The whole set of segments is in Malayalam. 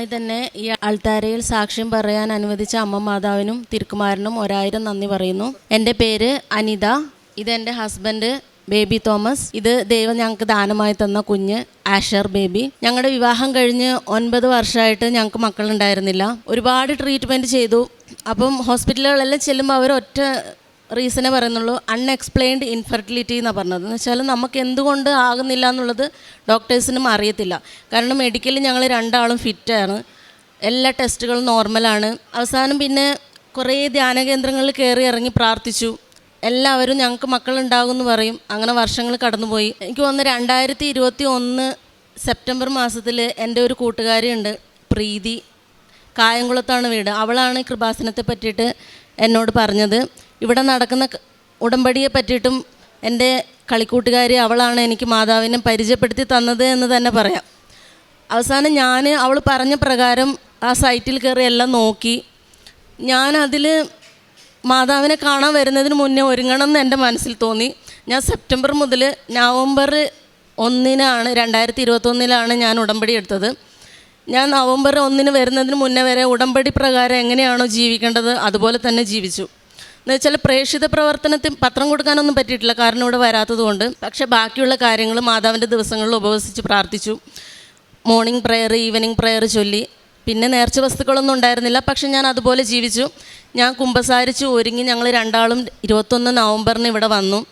ആദ്യമായി തന്നെ ഈ അൾത്താരയിൽ സാക്ഷ്യം പറയാൻ അനുവദിച്ച അമ്മ മാതാവിനും തിരുക്കുമാരനും ഒരായിരം നന്ദി പറയുന്നു. എന്റെ പേര് അനിത. ഇത് എന്റെ ഹസ്ബൻഡ് ബേബി തോമസ്. ഇത് ദൈവം ഞങ്ങൾക്ക് ദാനമായി തന്ന കുഞ്ഞ് ആഷർ ബേബി. ഞങ്ങളുടെ വിവാഹം കഴിഞ്ഞ് ഒൻപത് വർഷമായിട്ട് ഞങ്ങൾക്ക് മക്കളുണ്ടായിരുന്നില്ല. ഒരുപാട് ട്രീറ്റ്മെന്റ് ചെയ്തു. അപ്പം ഹോസ്പിറ്റലുകളെല്ലാം ചെല്ലുമ്പോൾ അവർ ഒറ്റ റീസണേ പറയുന്നുള്ളൂ അൺഎക്സ്പ്ലെയിൻഡ് ഇൻഫെർട്ടിലിറ്റി എന്നാണ് പറഞ്ഞത്. എന്ന് വെച്ചാൽ നമുക്ക് എന്തുകൊണ്ട് ആകുന്നില്ല എന്നുള്ളത് ഡോക്ടേഴ്സിനും അറിയത്തില്ല. കാരണം മെഡിക്കലിൽ ഞങ്ങൾ രണ്ടാളും ഫിറ്റാണ് എല്ലാ ടെസ്റ്റുകളും നോർമലാണ് അവസാനം പിന്നെ കുറേ ധ്യാന കേന്ദ്രങ്ങളിൽ കയറി ഇറങ്ങി പ്രാർത്ഥിച്ചു. എല്ലാവരും ഞങ്ങൾക്ക് മക്കളുണ്ടാകുമെന്ന് പറയും. അങ്ങനെ വർഷങ്ങൾ കടന്നുപോയി. എനിക്ക് വന്ന് രണ്ടായിരത്തി ഇരുപത്തി ഒന്ന് സെപ്റ്റംബർ മാസത്തിൽ എന്റെ ഒരു കൂട്ടുകാരിയുണ്ട് പ്രീതി. കായംകുളത്താണ് വീട്. അവളാണ് കൃപാസനത്തെ പറ്റിയിട്ട് എന്നോട് പറഞ്ഞത്. ഇവിടെ നടക്കുന്ന ഉടമ്പടിയെ പറ്റിയിട്ടും എന്റെ കളിക്കൂട്ടുകാരി അവളാണ് എനിക്ക് മാതാവിനെ പരിചയപ്പെടുത്തി തന്നത് എന്ന് തന്നെ പറയാം. അവസാനം ഞാൻ അവൾ പറഞ്ഞ പ്രകാരം ആ സൈറ്റിൽ കയറി എല്ലാം നോക്കി. ഞാൻ അതിൽ മാതാവിനെ കാണാൻ വരുന്നതിന് മുന്നേ ഒരുങ്ങണം എന്ന് എന്റെ മനസ്സിൽ തോന്നി. ഞാൻ സെപ്റ്റംബർ മുതൽ നവംബർ ഒന്നിനാണ് രണ്ടായിരത്തി ഇരുപത്തൊന്നിലാണ് ഞാൻ ഉടമ്പടി എടുത്തത്. ഞാൻ നവംബർ ഒന്നിന് വരുന്നതിന് മുന്നേ വരെ ഉടമ്പടി പ്രകാരം എങ്ങനെയാണോ ജീവിക്കേണ്ടത് അതുപോലെ തന്നെ ജീവിച്ചു. എന്ന് വെച്ചാൽ പ്രേക്ഷിത പ്രവർത്തനത്തിൽ പത്രം കൊടുക്കാനൊന്നും പറ്റിയിട്ടില്ല. കാരണം ഇവിടെ വരാത്തതുകൊണ്ട് പക്ഷേ ബാക്കിയുള്ള കാര്യങ്ങൾ മാതാവിന്റെ ദിവസങ്ങളിൽ ഉപവസിച്ച് പ്രാർത്ഥിച്ചു. മോർണിംഗ് പ്രെയർ ഈവനിങ് പ്രെയർ ചൊല്ലി. പിന്നെ നേർച്ച വസ്തുക്കളൊന്നും ഉണ്ടായിരുന്നില്ല. പക്ഷെ ഞാൻ അതുപോലെ ജീവിച്ചു. ഞാൻ കുമ്പസാരിച്ച് ഒരുങ്ങി ഞങ്ങൾ രണ്ടാളും ഇരുപത്തൊന്ന് നവംബറിന് ഇവിടെ വന്നു.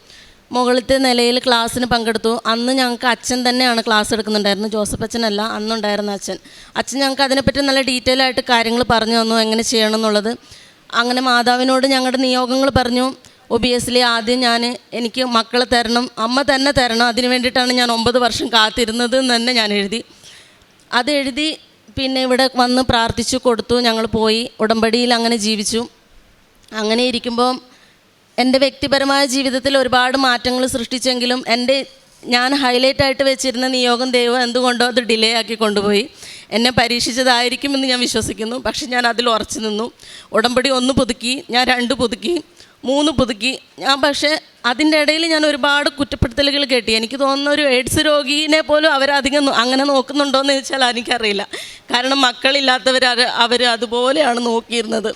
മുകളിലത്തെ നിലയിൽ ക്ലാസ്സിന് പങ്കെടുത്തു. അന്ന് ഞങ്ങൾക്ക് അച്ഛൻ തന്നെയാണ് ക്ലാസ് എടുക്കുന്നുണ്ടായിരുന്നത്. ജോസഫ് അച്ഛനല്ല അന്നുണ്ടായിരുന്ന അച്ഛൻ. അച്ഛൻ ഞങ്ങൾക്ക് അതിനെപ്പറ്റി നല്ല ഡീറ്റെയിൽ ആയിട്ട് കാര്യങ്ങൾ പറഞ്ഞു തന്നു. എങ്ങനെ ചെയ്യണം എന്നുള്ളത്. അങ്ങനെ മാതാവിനോട് ഞങ്ങളുടെ നിയോഗങ്ങൾ പറഞ്ഞു ഒബിയസ്ലി ആദ്യം ഞാൻ എനിക്ക് മക്കളെ തരണം അമ്മ തന്നെ തരണം അതിന് വേണ്ടിയിട്ടാണ് ഞാൻ ഒമ്പത് വർഷം കാത്തിരുന്നത് എന്ന് തന്നെ ഞാൻ എഴുതി. അത് എഴുതി പിന്നെ ഇവിടെ വന്ന് പ്രാർത്ഥിച്ചു കൊടുത്തു ഞങ്ങൾ പോയി ഉടമ്പടിയിൽ അങ്ങനെ ജീവിച്ചു. അങ്ങനെ ഇരിക്കുമ്പോൾ എന്റെ വ്യക്തിപരമായ ജീവിതത്തിൽ ഒരുപാട് മാറ്റങ്ങൾ സൃഷ്ടിച്ചെങ്കിലും എന്റെ ഞാൻ ഹൈലൈറ്റ് ആയിട്ട് വെച്ചിരുന്ന നിയോഗം ദൈവം എന്തുകൊണ്ടോ അത് ഡിലേ ആക്കി കൊണ്ടുപോയി. എന്നെ പരീക്ഷിച്ചതായിരിക്കുമെന്ന് ഞാൻ വിശ്വസിക്കുന്നു. പക്ഷെ ഞാൻ അതിൽ ഉറച്ചു നിന്നു. ഉടമ്പടി ഒന്ന് പുതുക്കി ഞാൻ രണ്ട് പുതുക്കി മൂന്ന് പുതുക്കി. ഞാൻ പക്ഷേ അതിന്റെ ഇടയിൽ ഞാൻ ഒരുപാട് കുറ്റപ്പെടുത്തലുകൾ കേട്ടി. എനിക്ക് തോന്നുന്ന ഒരു എയ്ഡ്സ് രോഗീനെ പോലും അവരധികം അങ്ങനെ നോക്കുന്നുണ്ടോ എന്ന് ചോദിച്ചാൽ എനിക്കറിയില്ല. കാരണം മക്കളില്ലാത്തവർ അവർ അതുപോലെയാണ് നോക്കിയിരുന്നത്.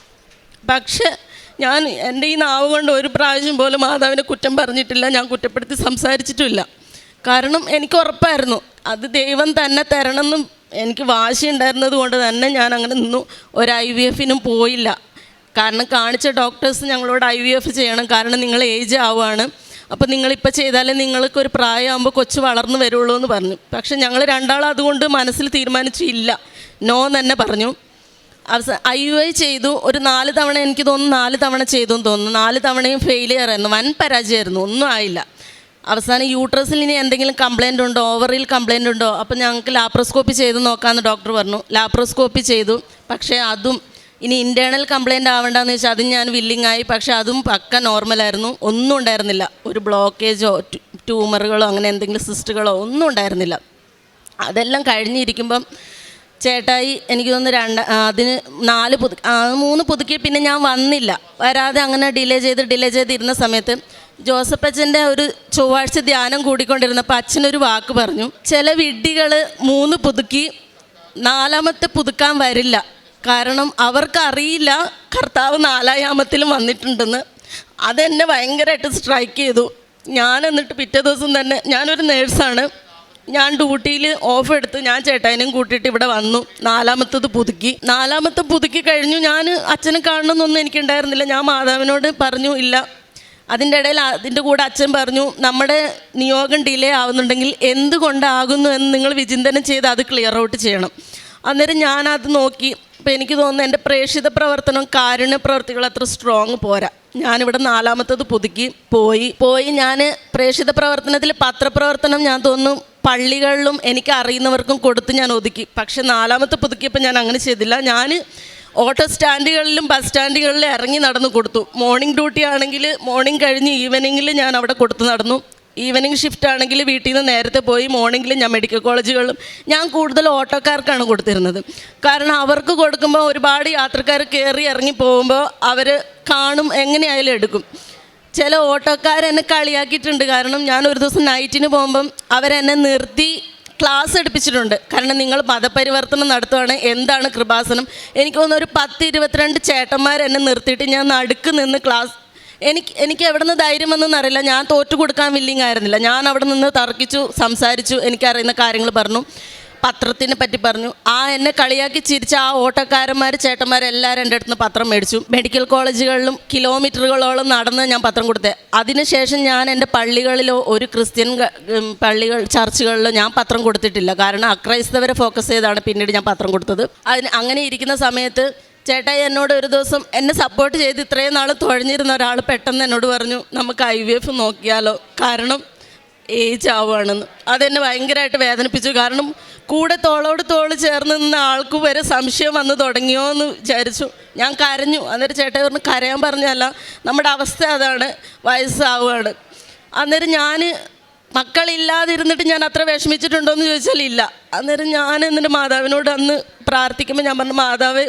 പക്ഷേ ഞാൻ എന്റെ ഈ നാവ് കൊണ്ട് ഒരു പ്രാവശ്യം പോലും മാതാവിനെ കുറ്റം പറഞ്ഞിട്ടില്ല. ഞാൻ കുറ്റപ്പെടുത്തി സംസാരിച്ചിട്ടുമില്ല. കാരണം എനിക്ക് ഉറപ്പായിരുന്നു. അത് ദൈവം തന്നെ തരണമെന്നും എനിക്ക് വാശി ഉണ്ടായിരുന്നത് കൊണ്ട് തന്നെ ഞാൻ അങ്ങനെ നിന്നു. ഒരു ഐ വി എഫിനും പോയില്ല. കാരണം കാണിച്ച ഡോക്ടേഴ്സ് ഞങ്ങളോട് ഐ വി എഫ് ചെയ്യണം. കാരണം നിങ്ങൾ ഏജ് ആവുകയാണ്. അപ്പോൾ നിങ്ങളിപ്പോൾ ചെയ്താലേ നിങ്ങൾക്ക് ഒരു പ്രായമാകുമ്പോൾ കൊച്ചു വളർന്നു വരുള്ളൂ എന്ന് പറഞ്ഞു. പക്ഷെ ഞങ്ങൾ രണ്ടാളും അതുകൊണ്ട് മനസ്സിൽ തീരുമാനിച്ചു ഇല്ല നോ തന്നെ പറഞ്ഞു. അവസാനം ഐ യു ഐ ചെയ്തു. ഒരു നാല് തവണ എനിക്ക് തോന്നുന്നു നാല് തവണ ചെയ്തു എന്ന് തോന്നുന്നു. നാല് തവണയും ഫെയിലിയർ ആയിരുന്നു. വൻ പരാജയമായിരുന്നു. ഒന്നും ആയില്ല. അവസാനം യൂട്രസിൽ ഇനി എന്തെങ്കിലും കംപ്ലൈന്റ് ഉണ്ടോ? ഓവറിൽ കംപ്ലൈന്റ് ഉണ്ടോ? അപ്പോൾ ഞങ്ങൾക്ക് ലാപ്രോസ്കോപ്പി ചെയ്ത് നോക്കാമെന്ന് ഡോക്ടർ പറഞ്ഞു. ലാപ്രോസ്കോപ്പി ചെയ്തു. പക്ഷേ അതും ഇനി ഇന്റേർണൽ കംപ്ലൈന്റ് ആവേണ്ടെന്ന് വെച്ചാൽ അതും ഞാൻ വില്ലിങ് ആയി. പക്ഷേ അതും പക്ക നോർമലായിരുന്നു ഒന്നും ഉണ്ടായിരുന്നില്ല. ഒരു ബ്ലോക്കേജോ ട്യൂമറുകളോ അങ്ങനെ എന്തെങ്കിലും സിസ്റ്റുകളോ ഒന്നും ഉണ്ടായിരുന്നില്ല. അതെല്ലാം കഴിഞ്ഞിരിക്കുമ്പം ചേട്ടായി എനിക്ക് തോന്നുന്നു രണ്ട് അതിന് നാല് പുതു മൂന്ന് പുതുക്കി പിന്നെ ഞാൻ വന്നില്ല. വരാതെ അങ്ങനെ ഡിലേ ചെയ്ത് ഡിലേ ചെയ്തിരുന്ന സമയത്ത് ജോസഫ് അച്ഛന്റെ ഒരു ചൊവ്വാഴ്ച ധ്യാനം കൂടിക്കൊണ്ടിരുന്നപ്പോൾ അച്ഛനൊരു വാക്ക് പറഞ്ഞു ചില വിഡ്ഢികൾ മൂന്ന് പുതുക്കി നാലാമത്തെ പുതുക്കാൻ വരില്ല. കാരണം അവർക്കറിയില്ല കർത്താവ് നാലായാമത്തിലും വന്നിട്ടുണ്ടെന്ന്. അതെന്നെ ഭയങ്കരമായിട്ട് സ്ട്രൈക്ക് ചെയ്തു. ഞാൻ എന്നിട്ട് പിറ്റേ ദിവസം തന്നെ ഞാനൊരു നേഴ്സാണ്. ഞാൻ ഡ്യൂട്ടിയിൽ ഓഫ് എടുത്ത് ഞാൻ ചേട്ടായനും കൂട്ടിയിട്ട് ഇവിടെ വന്നു നാലാമത്തത് പുതുക്കി. നാലാമത്തെ പുതുക്കി കഴിഞ്ഞു ഞാൻ അച്ഛനെ കാണണമെന്നൊന്നും എനിക്കുണ്ടായിരുന്നില്ല. ഞാൻ മാതാവിനോട് പറഞ്ഞു ഇല്ല അതിന്റെ ഇടയിൽ അതിന്റെ കൂടെ അച്ഛൻ പറഞ്ഞു നമ്മുടെ നിയോഗം ഡിലേ ആവുന്നുണ്ടെങ്കിൽ എന്തുകൊണ്ടാകുന്നു എന്ന് നിങ്ങൾ വിചിന്തനം ചെയ്ത് അത് ക്ലിയർ ഔട്ട് ചെയ്യണം. അന്നേരം ഞാനത് നോക്കി. അപ്പോൾ എനിക്ക് തോന്നുന്നു എന്റെ പ്രേക്ഷിത പ്രവർത്തനം കാരുണ്യ പ്രവർത്തികൾ അത്ര സ്ട്രോങ് പോരാ. ഞാനിവിടെ നാലാമത്തത് പുതുക്കി പോയി. പോയി ഞാൻ പ്രേക്ഷിത പ്രവർത്തനത്തിൽ പത്രപ്രവർത്തനം ഞാൻ തോന്നുന്നു പള്ളികളിലും എനിക്ക് അറിയുന്നവർക്കും കൊടുത്ത് ഞാൻ ഒതുക്കി. പക്ഷെ നാലാമത്തെ പുതുക്കിയപ്പോൾ ഞാൻ അങ്ങനെ ചെയ്തില്ല. ഞാൻ ഓട്ടോ സ്റ്റാൻഡുകളിലും ബസ് സ്റ്റാൻഡുകളിലും ഇറങ്ങി നടന്നു കൊടുത്തു. മോർണിംഗ് ഡ്യൂട്ടി ആണെങ്കിൽ മോർണിംഗ് കഴിഞ്ഞ് ഈവനിങ്ങിൽ ഞാൻ അവിടെ കൊടുത്തു നടന്നു. ഈവനിങ് ഷിഫ്റ്റ് ആണെങ്കിൽ വീട്ടിൽ നിന്ന് നേരത്തെ പോയി മോർണിംഗിൽ ഞാൻ മെഡിക്കൽ കോളേജുകളിലും ഞാൻ കൂടുതൽ ഓട്ടോക്കാർക്കാണ് കൊടുത്തിരുന്നത്. കാരണം അവർക്ക് കൊടുക്കുമ്പോൾ ഒരുപാട് യാത്രക്കാർ കയറി ഇറങ്ങി പോകുമ്പോൾ അവർ കാണും എങ്ങനെയായാലും എടുക്കും. ചില ഓട്ടോക്കാരെന്നെ കളിയാക്കിയിട്ടുണ്ട്. കാരണം ഞാൻ ഒരു ദിവസം നൈറ്റിന് പോകുമ്പം അവരെന്നെ നിർത്തി ക്ലാസ് എടുപ്പിച്ചിട്ടുണ്ട്. കാരണം നിങ്ങൾ മതപരിവർത്തനം നടത്തുവാണ്. എന്താണ് കൃപാസനം? എനിക്ക് തോന്നുന്നു ഒരു പത്ത് ഇരുപത്തിരണ്ട് ചേട്ടന്മാർ എന്നെ നിർത്തിയിട്ട് ഞാൻ നടുക്ക് നിന്ന് ക്ലാസ് എനിക്ക് എനിക്ക് എവിടെ നിന്ന് ധൈര്യം വന്നെന്ന് അറിയില്ല. ഞാൻ തോറ്റു കൊടുക്കാൻ വില്ലിങ് ആയിരുന്നില്ല. ഞാൻ അവിടെ നിന്ന് തർക്കിച്ചു സംസാരിച്ചു എനിക്കറിയുന്ന കാര്യങ്ങൾ പറഞ്ഞു. പത്രത്തിനെ പറ്റി പറഞ്ഞു. ആ എന്നെ കളിയാക്കി ചിരിച്ച ആ ഓട്ടക്കാരന്മാർ ചേട്ടന്മാരെല്ലാവരും എന്റെ അടുത്ത് പത്രം മേടിച്ചു. മെഡിക്കൽ കോളേജുകളിലും കിലോമീറ്ററുകളോളം നടന്ന് ഞാൻ പത്രം കൊടുത്തത് അതിനുശേഷം ഞാൻ എന്റെ പള്ളികളിലോ ഒരു ക്രിസ്ത്യൻ പള്ളികൾ ചർച്ചുകളിലോ ഞാൻ പത്രം കൊടുത്തിട്ടില്ല. കാരണം അക്രൈസ്തവരെ ഫോക്കസ് ചെയ്താണ് പിന്നീട് ഞാൻ പത്രം കൊടുത്തത്. അതിന് അങ്ങനെ ഇരിക്കുന്ന സമയത്ത് ചേട്ടായി എന്നോട് ഒരു ദിവസം എന്നെ സപ്പോർട്ട് ചെയ്ത് ഇത്രയും നാൾ തുഴഞ്ഞിരുന്ന ഒരാൾ പെട്ടെന്ന് എന്നോട് പറഞ്ഞു നമുക്ക് ഐ വി എഫ് നോക്കിയാലോ? കാരണം ഏജ് ആവുകയാണെന്ന്. അതെന്നെ ഭയങ്കരമായിട്ട് വേദനിപ്പിച്ചു. കാരണം കൂടെ തോളോട് തോൾ ചേർന്ന് നിന്ന ആൾക്ക് വരെ സംശയം വന്ന് തുടങ്ങിയോ എന്ന് വിചാരിച്ചു. ഞാൻ കരഞ്ഞു. അന്നേരം ചേട്ടായി പറഞ്ഞു കരയാൻ പറഞ്ഞല്ല നമ്മുടെ അവസ്ഥ അതാണ് വയസ്സാവുകയാണ്. അന്നേരം ഞാൻ മക്കളില്ലാതിരുന്നിട്ട് ഞാൻ അത്ര വിഷമിച്ചിട്ടുണ്ടോ എന്ന് ചോദിച്ചാൽ ഇല്ല. അന്നേരം ഞാൻ എന്നിട്ട് മാതാവിനോട് അന്ന് പ്രാർത്ഥിക്കുമ്പോൾ ഞാൻ പറഞ്ഞു മാതാവ്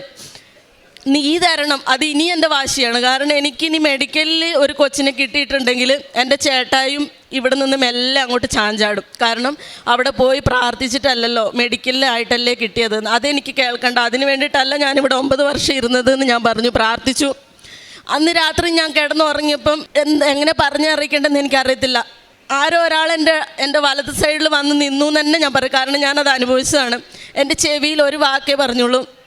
നീ തരണം അത് ഇനി എന്റെ വാശിയാണ്. കാരണം എനിക്കിനി മെഡിക്കലിൽ ഒരു കൊച്ചിനെ കിട്ടിയിട്ടുണ്ടെങ്കിൽ എന്റെ ചേട്ടായും ഇവിടെ നിന്ന് മെല്ലെ അങ്ങോട്ട് ചാഞ്ചാടും. കാരണം അവിടെ പോയി പ്രാർത്ഥിച്ചിട്ടല്ലല്ലോ മെഡിക്കലിലായിട്ടല്ലേ കിട്ടിയത്. അതെനിക്ക് കേൾക്കണ്ട. അതിന് വേണ്ടിയിട്ടല്ല ഞാനിവിടെ ഒമ്പത് വർഷം ഇരുന്നത് എന്ന് ഞാൻ പറഞ്ഞു പ്രാർത്ഥിച്ചു. അന്ന് രാത്രി ഞാൻ കിടന്നുറങ്ങിയപ്പം എന്ത് എങ്ങനെ പറഞ്ഞറിയിക്കേണ്ടെന്ന് എനിക്കറിയത്തില്ല. ആരോ ഒരാൾ എന്റെ എന്റെ വലത് സൈഡിൽ വന്ന് നിന്നു എന്ന് തന്നെ ഞാൻ പറയും. കാരണം ഞാനത് അനുഭവിച്ചതാണ്. എന്റെ ചെവിയിൽ ഒരു വാക്കേ പറഞ്ഞുള്ളൂ.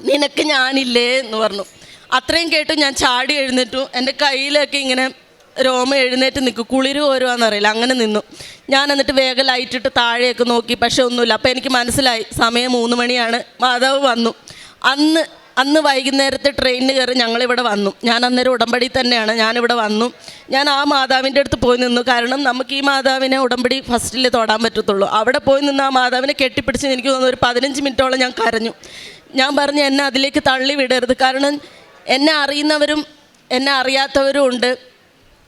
നിനക്ക് ഞാനില്ലേ എന്ന് പറഞ്ഞു. അത്രയും കേട്ടു ഞാൻ ചാടി എഴുന്നേറ്റു. എന്റെ കയ്യിലൊക്കെ ഇങ്ങനെ രോമ എഴുന്നേറ്റ് നിൽക്കും. കുളിര് പോരുവാന്നറിയില്ല അങ്ങനെ നിന്നു. ഞാൻ എന്നിട്ട് വേഗം ലൈറ്റിട്ട് താഴെയൊക്കെ നോക്കി. പക്ഷെ ഒന്നുമില്ല. അപ്പോൾ എനിക്ക് മനസ്സിലായി. സമയം മൂന്ന് മണിയാണ്. മാതാവ് വന്നു. അന്ന് അന്ന് വൈകുന്നേരത്തെ ട്രെയിനിന് കയറി ഞങ്ങളിവിടെ വന്നു. ഞാൻ അന്നേരം ഉടമ്പടി തന്നെയാണ്. ഞാനിവിടെ വന്നു. ഞാൻ ആ മാതാവിന്റെ അടുത്ത് പോയി നിന്നു. കാരണം നമുക്ക് ഈ മാതാവിനെ ഉടമ്പടി ഫസ്റ്റിൽ തൊടാൻ പറ്റത്തുള്ളൂ. അവിടെ പോയി നിന്ന് ആ മാതാവിനെ കെട്ടിപ്പിടിച്ച് എനിക്ക് തോന്നുന്നു ഒരു പതിനഞ്ച് മിനിറ്റോളം ഞാൻ കരഞ്ഞു. ഞാൻ പറഞ്ഞു എന്നെ അതിലേക്ക് തള്ളി വിടരുത്. കാരണം എന്നെ അറിയുന്നവരും എന്നെ അറിയാത്തവരും ഉണ്ട്.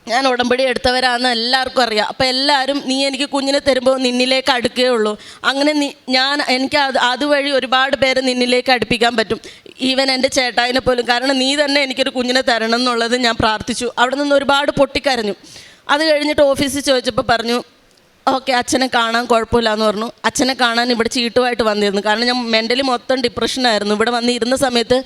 ഞാൻ ഉടമ്പടി എടുത്തവരാന്ന് എല്ലാവർക്കും അറിയാം. അപ്പോൾ എല്ലാവരും നീ എനിക്ക് കുഞ്ഞിനെ തരുമ്പോൾ നിന്നിലേക്ക് അടുക്കുകയുള്ളൂ. അങ്ങനെ നീ ഞാൻ എനിക്ക് അത് അതുവഴി ഒരുപാട് പേരെ നിന്നിലേക്ക് അടുപ്പിക്കാൻ പറ്റും. ഈവൻ എന്റെ ചേട്ടായിനെ പോലും. കാരണം നീ തന്നെ എനിക്കൊരു കുഞ്ഞിനെ തരണം എന്നുള്ളത് ഞാൻ പ്രാർത്ഥിച്ചു. അവിടെ നിന്ന് ഒരുപാട് പൊട്ടിക്കരഞ്ഞു. അത് കഴിഞ്ഞിട്ട് ഓഫീസിൽ ചോദിച്ചപ്പോൾ പറഞ്ഞു ഓക്കെ അച്ഛനെ കാണാൻ കുഴപ്പമില്ല എന്ന് പറഞ്ഞു. അച്ഛനെ കാണാൻ ഇവിടെ ചീട്ടുമായിട്ട് വന്നിരുന്നു. കാരണം ഞാൻ മെന്റലി മൊത്തം ഡിപ്രഷനായിരുന്നു ഇവിടെ വന്നിരുന്ന സമയത്ത്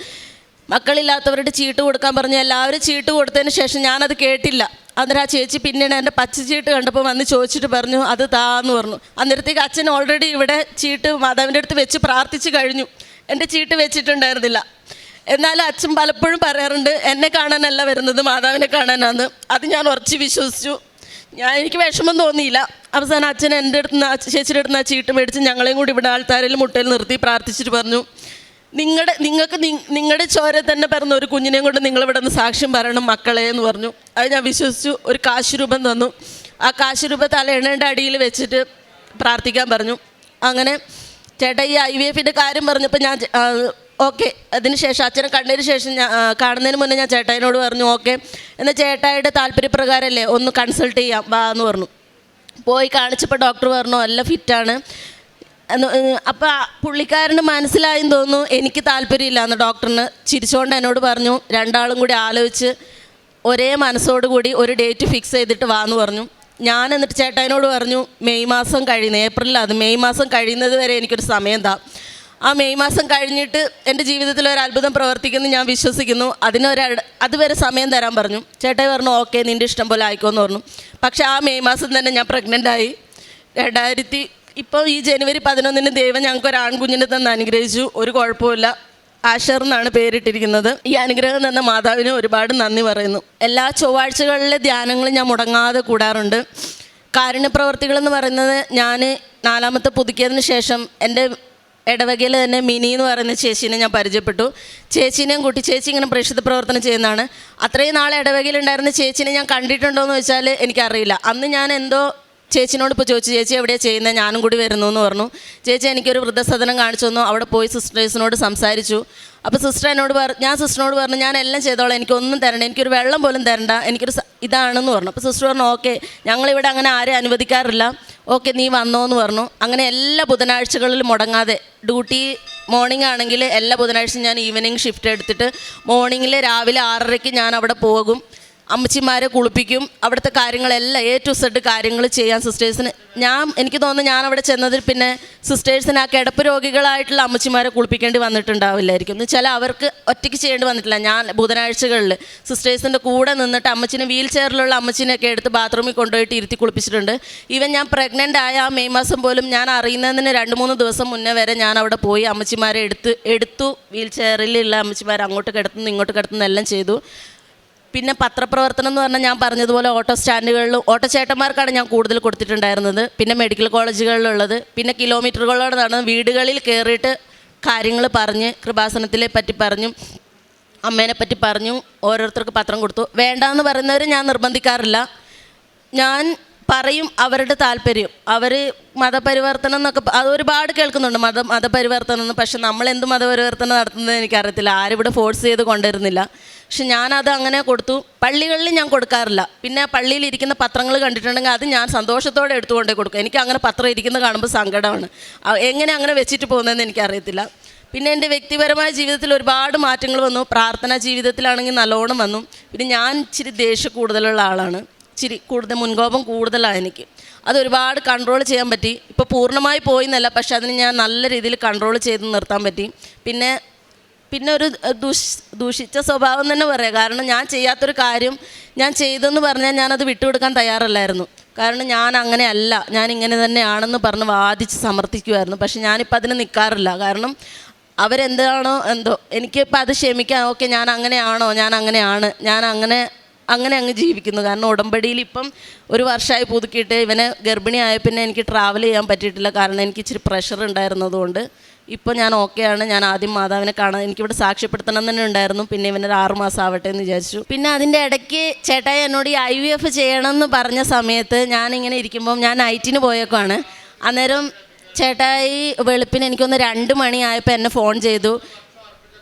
മക്കളില്ലാത്തവരുടെ ചീട്ട് കൊടുക്കാൻ പറഞ്ഞു എല്ലാവരും ചീട്ട് കൊടുത്തതിന് ശേഷം ഞാനത് കേട്ടില്ല. അന്നേരം ആ ചേച്ചി പിന്നീട് എന്റെ പച്ച ചീട്ട് കണ്ടപ്പോൾ വന്ന് ചോദിച്ചിട്ട് പറഞ്ഞു അത് താന്ന് പറഞ്ഞു. അന്നേരത്തേക്ക് അച്ഛൻ ഓൾറെഡി ഇവിടെ ചീട്ട് മാതാവിന്റെ അടുത്ത് വെച്ച് പ്രാർത്ഥിച്ച് കഴിഞ്ഞു. എന്റെ ചീട്ട് വെച്ചിട്ടുണ്ടായിരുന്നില്ല. എന്നാലും അച്ഛൻ പലപ്പോഴും പറയാറുണ്ട് എന്നെ കാണാനല്ല വരുന്നത് മാതാവിനെ കാണാനാണ് അത് ഞാൻ ഉറച്ച് വിശ്വസിച്ചു. ഞാൻ എനിക്ക് വിഷമം തോന്നിയില്ല. അവസാനം അച്ഛൻ എന്റെ അടുത്ത് നിന്ന് ചേച്ചിയുടെ അടുത്ത് നിന്ന് ചീട്ട് മേടിച്ച് ഞങ്ങളെയും കൂടി ഇവിടെ ആൾത്താരിൽ മുട്ടയിൽ നിർത്തി പ്രാർത്ഥിച്ചിട്ട് പറഞ്ഞു നിങ്ങളുടെ നിങ്ങൾക്ക് നിങ്ങളുടെ ചോര തന്നെ പറഞ്ഞു ഒരു കുഞ്ഞിനെയും കൊണ്ട് നിങ്ങളിവിടെ നിന്ന് സാക്ഷ്യം പറയണം മക്കളെ എന്ന് പറഞ്ഞു. അത് ഞാൻ വിശ്വസിച്ചു ഒരു കാശ് രൂപം തന്നു. ആ കാശ് രൂപ തലയെണ്ണയുടെ അടിയിൽ വെച്ചിട്ട് പ്രാർത്ഥിക്കാൻ പറഞ്ഞു. അങ്ങനെ ചേട്ടാ ഈ ഐ വി എഫിന്റെ കാര്യം പറഞ്ഞപ്പോൾ ഞാൻ ഓക്കെ അതിനുശേഷം അച്ഛനെ കണ്ടതിന് ശേഷം ഞാൻ കാണുന്നതിന് മുന്നേ ഞാൻ ചേട്ടായിനോട് പറഞ്ഞു ഓക്കെ എന്നാൽ ചേട്ടായിയുടെ താല്പര്യപ്രകാരമല്ലേ ഒന്ന് കൺസൾട്ട് ചെയ്യാം വാ എന്ന് പറഞ്ഞു. പോയി കാണിച്ചപ്പോൾ ഡോക്ടർ പറഞ്ഞു അല്ല ഫിറ്റാണ് അപ്പോൾ പുള്ളിക്കാരന് മനസ്സിലായെന്ന് തോന്നുന്നു എനിക്ക് താല്പര്യമില്ല എന്ന് ഡോക്ടറിന് ചിരിച്ചുകൊണ്ട് എന്നോട് പറഞ്ഞു രണ്ടാളും കൂടി ആലോചിച്ച് ഒരേ മനസ്സോടുകൂടി ഒരു ഡേറ്റ് ഫിക്സ് ചെയ്തിട്ട് വാ എന്ന് പറഞ്ഞു. ഞാൻ എന്നിട്ട് ചേട്ടായിനോട് പറഞ്ഞു മെയ് മാസം കഴിയുന്നത് ഏപ്രിലാണ് അത് മെയ് മാസം കഴിയുന്നത് വരെ എനിക്കൊരു സമയം താ. ആ മെയ് മാസം കഴിഞ്ഞിട്ട് എന്റെ ജീവിതത്തിൽ ഒരു അത്ഭുതം പ്രവർത്തിക്കുന്നു ഞാൻ വിശ്വസിക്കുന്നു. അതിനൊരു അതുവരെ സമയം തരാൻ പറഞ്ഞു. ചേട്ടായി പറഞ്ഞു ഓക്കെ നിന്റെ ഇഷ്ടം പോലെ ആയിക്കോന്ന് പറഞ്ഞു. പക്ഷേ ആ മെയ് മാസം തന്നെ ഞാൻ പ്രഗ്നന്റ് ആയി. രണ്ടായിരത്തി ഇപ്പോൾ ഈ ജനുവരി പതിനൊന്നിന് ദൈവം ഞങ്ങൾക്ക് ഒരു ആൺകുഞ്ഞിനെ തന്നെ അനുഗ്രഹിച്ചു. ഒരു കുഴപ്പമില്ല ആഷർ എന്നാണ് പേരിട്ടിരിക്കുന്നത്. ഈ അനുഗ്രഹം തന്ന മാതാവിന് ഒരുപാട് നന്ദി പറയുന്നു. എല്ലാ ചൊവ്വാഴ്ചകളിലെ ധ്യാനങ്ങളും ഞാൻ മുടങ്ങാതെ കൂടാറുണ്ട്. കാരുണ്യപ്രവർത്തികൾ എന്ന് പറയുന്നത് ഞാൻ നാലാമത്തെ പുതുക്കിയതിന് ശേഷം എന്റെ ഇടവകയിൽ തന്നെ മിനി എന്ന് പറയുന്ന ചേച്ചീനെ ഞാൻ പരിചയപ്പെട്ടു. ചേച്ചീനെയും കുട്ടി ചേച്ചി ഇങ്ങനെ പ്രേക്ഷിത പ്രവർത്തനം ചെയ്യുന്നതാണ്. അത്രയും നാളെ ഇടവകയിലുണ്ടായിരുന്ന ചേച്ചീനെ ഞാൻ കണ്ടിട്ടുണ്ടോ എന്ന് വെച്ചാൽ എനിക്കറിയില്ല. അന്ന് ഞാൻ എന്തോ ചേച്ചിനോട് ഇപ്പോൾ ചോദിച്ചു ചേച്ചി എവിടെയാണ് ചെയ്യുന്നത് ഞാനും കൂടി വരുന്നു എന്ന് പറഞ്ഞു. ചേച്ചി എനിക്കൊരു വൃദ്ധസദനം കാണിച്ചു തന്നു. അവിടെ പോയി സിസ്റ്റേഴ്സിനോട് സംസാരിച്ചു. അപ്പോൾ സിസ്റ്റർ എന്നോട് പറഞ്ഞു ഞാൻ സിസ്റ്ററിനോട് പറഞ്ഞു ഞാൻ എല്ലാം ചെയ്തോളാം. എനിക്കൊന്നും തരണ്ട. എനിക്കൊരു വെള്ളം പോലും തരണ്ട. എനിക്കൊരു ഇതാണെന്ന് പറഞ്ഞു. അപ്പോൾ സിസ്റ്റർ പറഞ്ഞു ഓക്കെ. ഞങ്ങളിവിടെ അങ്ങനെ ആരും അനുവദിക്കാറില്ല. ഓക്കെ നീ വന്നോ എന്ന് പറഞ്ഞു. അങ്ങനെ എല്ലാ ബുധനാഴ്ചകളിലും മുടങ്ങാതെ ഡ്യൂട്ടി മോർണിംഗ് ആണെങ്കിൽ എല്ലാ ബുധനാഴ്ചയും ഞാൻ ഈവനിങ് ഷിഫ്റ്റ് എടുത്തിട്ട് മോർണിംഗിൽ രാവിലെ ആറരയ്ക്ക് ഞാൻ അവിടെ പോകും. അമ്മച്ചിമാരെ കുളിപ്പിക്കും. അവിടുത്തെ കാര്യങ്ങളെല്ലാം എ ടു സെഡ് കാര്യങ്ങൾ ചെയ്യാൻ സിസ്റ്റേഴ്സിന് ഞാൻ എനിക്ക് തോന്നുന്നു ഞാൻ അവിടെ ചെന്നതിൽ പിന്നെ സിസ്റ്റേഴ്സിന് ആ കിടപ്പ് രോഗികളായിട്ടുള്ള അമ്മച്ചിമാരെ കുളിപ്പിക്കേണ്ടി വന്നിട്ടുണ്ടാവില്ലായിരിക്കും. എന്ന് വെച്ചാൽ അവർക്ക് ഒറ്റയ്ക്ക് ചെയ്യേണ്ടി വന്നിട്ടില്ല. ഞാൻ ബുധനാഴ്ചകളിൽ സിസ്റ്റേഴ്സിന്റെ കൂടെ നിന്നിട്ട് അമ്മച്ചിനെ വീൽ ചെയറിലുള്ള അമ്മച്ചിനെയൊക്കെ എടുത്ത് ബാത്റൂമിൽ കൊണ്ടുപോയിട്ട് ഇരുത്തി കുളിപ്പിച്ചിട്ടുണ്ട്. ഈവൻ ഞാൻ പ്രഗ്നന്റ് ആയ ആ മെയ് മാസം പോലും ഞാൻ അറിയുന്നതിന് രണ്ട് മൂന്ന് ദിവസം മുന്നേ വരെ ഞാൻ അവിടെ പോയി അമ്മച്ചിമാരെ എടുത്ത് എടുത്തു. വീൽ ചെയറിലുള്ള അമ്മച്ചിമാരെ അങ്ങോട്ട് കിടത്തുന്നു ഇങ്ങോട്ട് കിടത്തുന്നു എല്ലാം ചെയ്തു. പിന്നെ പത്രപ്രവർത്തനം എന്ന് പറഞ്ഞാൽ ഞാൻ പറഞ്ഞതുപോലെ ഓട്ടോ സ്റ്റാൻഡുകളിലും ഓട്ടോ ചേട്ടന്മാർക്കാണ് ഞാൻ കൂടുതൽ കൊടുത്തിട്ടുണ്ടായിരുന്നത്. പിന്നെ മെഡിക്കൽ കോളേജുകളിലുള്ളത്. പിന്നെ കിലോമീറ്ററുകളോട് നടന്ന് വീടുകളിൽ കയറിയിട്ട് കാര്യങ്ങൾ പറഞ്ഞ് കൃപാസനത്തിലെ പറ്റി പറഞ്ഞു അമ്മേനെ പറ്റി പറഞ്ഞു ഓരോരുത്തർക്ക് പത്രം കൊടുത്തു. വേണ്ടാന്ന് പറയുന്നവർ ഞാൻ നിർബന്ധിക്കാറില്ല. ഞാൻ പറയും അവരുടെ താല്പര്യം. അവർ മതപരിവർത്തനം എന്നൊക്കെ അത് ഒരുപാട് കേൾക്കുന്നുണ്ട് മത മതപരിവർത്തനം എന്ന്. പക്ഷെ നമ്മൾ എന്ത് മതപരിവർത്തനം നടത്തുന്നത് എനിക്കറിയത്തില്ല. ആരും ഇവിടെ ഫോഴ്സ് ചെയ്ത് കൊണ്ടുവരുന്നില്ല. പക്ഷെ ഞാനത് അങ്ങനെ കൊടുത്തു. പള്ളികളിൽ ഞാൻ കൊടുക്കാറില്ല. പിന്നെ പള്ളിയിൽ ഇരിക്കുന്ന പത്രങ്ങൾ കണ്ടിട്ടുണ്ടെങ്കിൽ അത് ഞാൻ സന്തോഷത്തോടെ എടുത്തുകൊണ്ടേ കൊടുക്കും. എനിക്ക് അങ്ങനെ പത്രം ഇരിക്കുന്നത് കാണുമ്പോൾ സങ്കടമാണ്. എങ്ങനെ അങ്ങനെ വെച്ചിട്ട് പോകുന്നതെന്ന് എനിക്കറിയത്തില്ല. പിന്നെ എന്റെ വ്യക്തിപരമായ ജീവിതത്തിൽ ഒരുപാട് മാറ്റങ്ങൾ വന്നു. പ്രാർത്ഥനാ ജീവിതത്തിലാണെങ്കിൽ നല്ലോണം വന്നു. പിന്നെ ഞാൻ ഇച്ചിരി ദേഷ്യ കൂടുതലുള്ള ആളാണ്. ഇച്ചിരി കൂടുതൽ മുൻകോപം കൂടുതലാണ് എനിക്ക്. അത് ഒരുപാട് കൺട്രോൾ ചെയ്യാൻ പറ്റി. ഇപ്പോൾ പൂർണമായി പോയി എന്നല്ല പക്ഷെ അതിന് ഞാൻ നല്ല രീതിയിൽ കൺട്രോൾ ചെയ്ത് നിർത്താൻ പറ്റി. പിന്നെ പിന്നെ ഒരു ദുഷ് ദൂഷിച്ച സ്വഭാവം തന്നെ പറയാം. കാരണം ഞാൻ ചെയ്യാത്തൊരു കാര്യം ഞാൻ ചെയ്തെന്ന് പറഞ്ഞാൽ ഞാനത് വിട്ടുകൊടുക്കാൻ തയ്യാറല്ലായിരുന്നു. കാരണം ഞാൻ അങ്ങനെ അല്ല ഞാൻ ഇങ്ങനെ തന്നെയാണെന്ന് പറഞ്ഞ് വാദിച്ച് സമർത്ഥിക്കുമായിരുന്നു പക്ഷെ ഞാനിപ്പോൾ അതിന് നിൽക്കാറില്ല കാരണം അവരെന്താണോ എന്തോ എനിക്കിപ്പോൾ അത് ക്ഷമിക്കാൻ ഓക്കെ ഞാൻ അങ്ങനെയാണോ ഞാൻ അങ്ങനെയാണ് ഞാൻ അങ്ങനെ അങ്ങനെ അങ്ങ് ജീവിക്കുന്നു. കാരണം ഉടമ്പടിയിൽ ഇപ്പം ഒരു വർഷമായി പുതുക്കിയിട്ട് ഇവനെ ഗർഭിണിയായ പിന്നെ എനിക്ക് ട്രാവൽ ചെയ്യാൻ പറ്റിയിട്ടില്ല. കാരണം എനിക്ക് ഇച്ചിരി പ്രഷർ ഉണ്ടായിരുന്നതുകൊണ്ട് ഇപ്പോൾ ഞാൻ ഓക്കെയാണ് ഞാൻ ആദ്യം മാതാവിനെ കാണാൻ എനിക്കിവിടെ സാക്ഷ്യപ്പെടുത്തണം തന്നെ ഉണ്ടായിരുന്നു. പിന്നെ ഇവനൊരു ആറ് മാസം ആവട്ടെ എന്ന് വിചാരിച്ചു. പിന്നെ അതിന്റെ ഇടയ്ക്ക് ചേട്ടായി എന്നോട് ഈ ഐ വി എഫ് ചെയ്യണം എന്ന് പറഞ്ഞ സമയത്ത് ഞാനിങ്ങനെ ഇരിക്കുമ്പം ഞാൻ നൈറ്റിന് പോയേക്കാണ് അന്നേരം ചേട്ടായി വെളുപ്പിന് എനിക്കൊന്ന് രണ്ട് മണിയായപ്പോൾ എന്നെ ഫോൺ ചെയ്തു.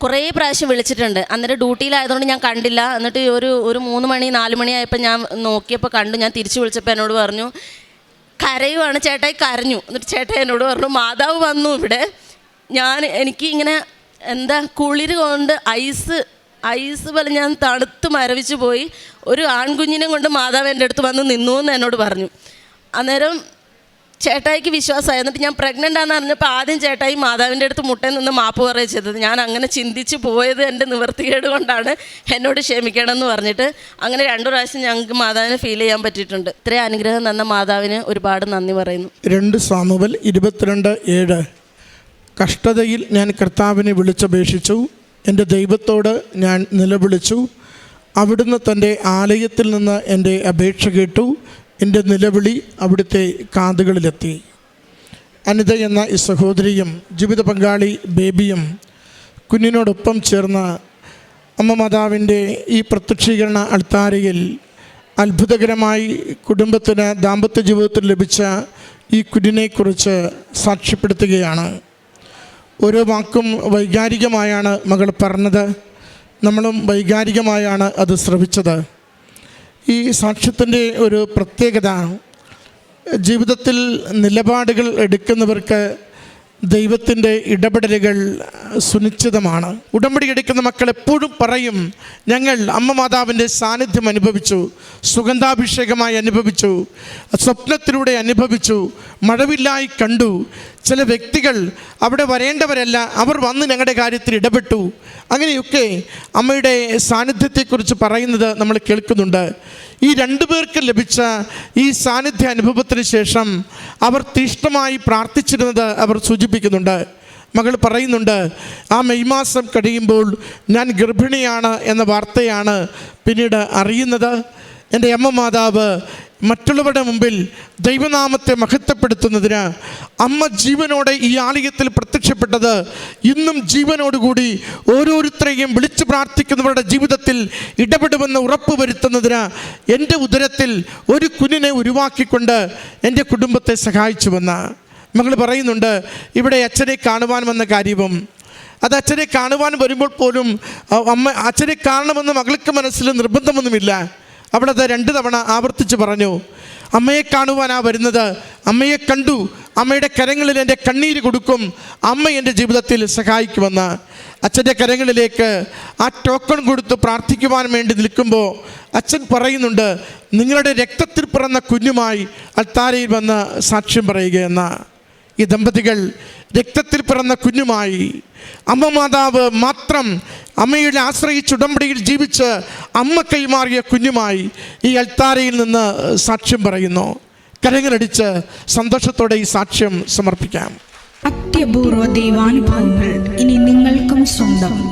കുറേ പ്രാവശ്യം വിളിച്ചിട്ടുണ്ട്. അന്നേരം ഡ്യൂട്ടിയിലായതുകൊണ്ട് ഞാൻ കണ്ടില്ല. എന്നിട്ട് ഒരു ഒരു മൂന്ന് മണി നാല് മണിയായപ്പോൾ ഞാൻ നോക്കിയപ്പോൾ കണ്ടു. ഞാൻ തിരിച്ചു വിളിച്ചപ്പോൾ എന്നോട് പറഞ്ഞു കരയുവാണ്. ചേട്ടായി കരഞ്ഞു. എന്നിട്ട് ചേട്ടായി എന്നോട് പറഞ്ഞു മാതാവ് വന്നു ഇവിടെ. ഞാൻ എനിക്ക് ഇങ്ങനെ എന്താ കുളിര് കൊണ്ട് ഐസ് ഐസ് പോലെ ഞാൻ തണുത്ത് മരവിച്ച് പോയി. ഒരു ആൺകുഞ്ഞിനെ കൊണ്ട് മാതാവ് എന്റെ അടുത്ത് വന്ന് നിന്നു എന്ന് എന്നോട് പറഞ്ഞു. അന്നേരം ചേട്ടായിക്ക് വിശ്വാസമായി. എന്നിട്ട് ഞാൻ പ്രഗ്നന്റ് ആണെന്ന് അറിഞ്ഞപ്പോൾ ആദ്യം ചേട്ടായി മാതാവിന്റെ അടുത്ത് മുട്ടയിൽ നിന്ന് മാപ്പ് പറയുക ചെയ്തത്. ഞാൻ അങ്ങനെ ചിന്തിച്ച് പോയത് എന്റെ നിവർത്തികേട് കൊണ്ടാണ് എന്നോട് ക്ഷമിക്കണം എന്ന് പറഞ്ഞിട്ട് അങ്ങനെ രണ്ടു പ്രാവശ്യം ഞങ്ങൾക്ക് മാതാവിനെ ഫീൽ ചെയ്യാൻ പറ്റിയിട്ടുണ്ട്. ഇത്രയും അനുഗ്രഹം തന്ന മാതാവിന് ഒരുപാട് നന്ദി പറയുന്നു. രണ്ട് സാമുവൽ ഇരുപത്തിരണ്ട് ഏഴ്. കഷ്ടതയിൽ ഞാൻ കർത്താവിനെ വിളിച്ചപേക്ഷിച്ചു. എന്റെ ദൈവത്തോട് ഞാൻ നിലവിളിച്ചു. അവിടുന്ന് തന്റെ ആലയത്തിൽ നിന്ന് എന്റെ അപേക്ഷ കേട്ടു. എന്റെ നിലവിളി അവിടുത്തെ കാതുകളിലെത്തി. അനിത എന്ന ഈ സഹോദരിയും ജീവിത പങ്കാളി ബേബിയും കുഞ്ഞിനോടൊപ്പം ചേർന്ന് അമ്മ മാതാവിന്റെ ഈ പ്രത്യക്ഷീകരണ അൾത്താരയിൽ അത്ഭുതകരമായി കുടുംബത്തിന് ദാമ്പത്യ ജീവിതത്തിൽ ലഭിച്ച ഈ കുഞ്ഞിനെക്കുറിച്ച് സാക്ഷ്യപ്പെടുത്തുകയാണ്. ഓരോ വാക്കും വൈകാരികമായാണ് മകൾ പറഞ്ഞത്. നമ്മളും വൈകാരികമായാണ് അത് ശ്രവിച്ചത്. ഈ സാക്ഷ്യത്തിന്റെ ഒരു പ്രത്യേകത ജീവിതത്തിൽ നിലപാടുകൾ എടുക്കുന്നവർക്ക് ദൈവത്തിന്റെ ഇടപെടലുകൾ സുനിശ്ചിതമാണ്. ഉടമ്പടി എടുക്കുന്ന മക്കൾ എപ്പോഴും പറയും ഞങ്ങൾ അമ്മ മാതാവിന്റെ സാന്നിധ്യം അനുഭവിച്ചു സുഗന്ധാഭിഷേകമായി അനുഭവിച്ചു സ്വപ്നത്തിലൂടെ അനുഭവിച്ചു മഴവില്ലായി കണ്ടു. ചില വ്യക്തികൾ അവിടെ വരേണ്ടവരല്ല അവർ വന്ന് ഞങ്ങളുടെ കാര്യത്തിൽ ഇടപെട്ടു. അങ്ങനെയൊക്കെ അമ്മയുടെ സാന്നിധ്യത്തെക്കുറിച്ച് പറയുന്നത് നമ്മൾ കേൾക്കുന്നുണ്ട്. ഈ രണ്ടു പേർക്ക് ലഭിച്ച ഈ സാന്നിധ്യ അനുഭവത്തിന് ശേഷം അവർ തീഷ്ണമായി പ്രാർത്ഥിച്ചിരുന്നത് അവർ സൂചിപ്പിക്കുന്നുണ്ട് മകൾ പറയുന്നുണ്ട് ആ മെയ് മാസം കഴിയുമ്പോൾ ഞാൻ ഗർഭിണിയാണ് എന്ന വാർത്തയാണ് പിന്നീട് അറിയുന്നത്. എന്റെ അമ്മ മാതാവ് മറ്റുള്ളവരുടെ മുമ്പിൽ ദൈവനാമത്തെ മഹത്വപ്പെടുത്തുന്നതിന് അമ്മ ജീവനോടെ ഈ ആലയത്തിൽ പ്രത്യക്ഷപ്പെട്ടത് ഇന്നും ജീവനോടുകൂടി ഓരോരുത്തരെയും വിളിച്ചു പ്രാർത്ഥിക്കുന്നവരുടെ ജീവിതത്തിൽ ഇടപെടുമെന്ന് ഉറപ്പ് വരുത്തുന്നതിന് എന്റെ ഉദരത്തിൽ ഒരു കുഞ്ഞിനെ ഉരുവാക്കിക്കൊണ്ട് എന്റെ കുടുംബത്തെ സഹായിച്ചുവെന്ന്. മകൾ പറയുന്നുണ്ട് ഇവിടെ അച്ഛനെ കാണുവാൻ വന്ന കാര്യവും. അത് അച്ഛനെ കാണുവാൻ വരുമ്പോൾ പോലും അമ്മ അച്ഛനെ കാണണമെന്ന് മകൾക്ക് മനസ്സിൽ നിർബന്ധമൊന്നുമില്ല. അവിടെ അത് രണ്ട് തവണ ആവർത്തിച്ച് പറഞ്ഞു അമ്മയെ കാണുവാനാ വരുന്നത്. അമ്മയെ കണ്ടു. അമ്മയുടെ കരങ്ങളിൽ എന്റെ കണ്ണീര് കൊടുക്കും. അമ്മ എന്റെ ജീവിതത്തിൽ സഹായിക്കുമെന്ന്. അച്ഛന്റെ കരങ്ങളിലേക്ക് ആ ടോക്കൺ കൊടുത്ത് പ്രാർത്ഥിക്കുവാൻ വേണ്ടി നിൽക്കുമ്പോൾ അച്ഛൻ പറയുന്നുണ്ട് നിങ്ങളുടെ രക്തത്തിൽ പിറന്ന കുഞ്ഞുമായി അൽത്താരയിൽ വന്ന് സാക്ഷ്യം പറയുകയെന്ന. ഈ ദമ്പതികൾ രക്തത്തിൽ പിറന്ന കുഞ്ഞുമായി അമ്മ മാതാവ് മാത്രം അമ്മയുടെ ആശ്രയിച്ച് ഉടമ്പടിയിൽ ജീവിച്ച് അമ്മ കൈമാറിയ കുഞ്ഞുമായി ഈ അൽത്താരയിൽ നിന്ന് സാക്ഷ്യം പറയുന്നു. കരങ്ങളടിച്ച് സന്തോഷത്തോടെ ഈ സാക്ഷ്യം സമർപ്പിക്കാം. അത്യപൂർവ ദൈവാനുഭവങ്ങൾ ഇനി നിങ്ങൾക്കും സ്വന്തം.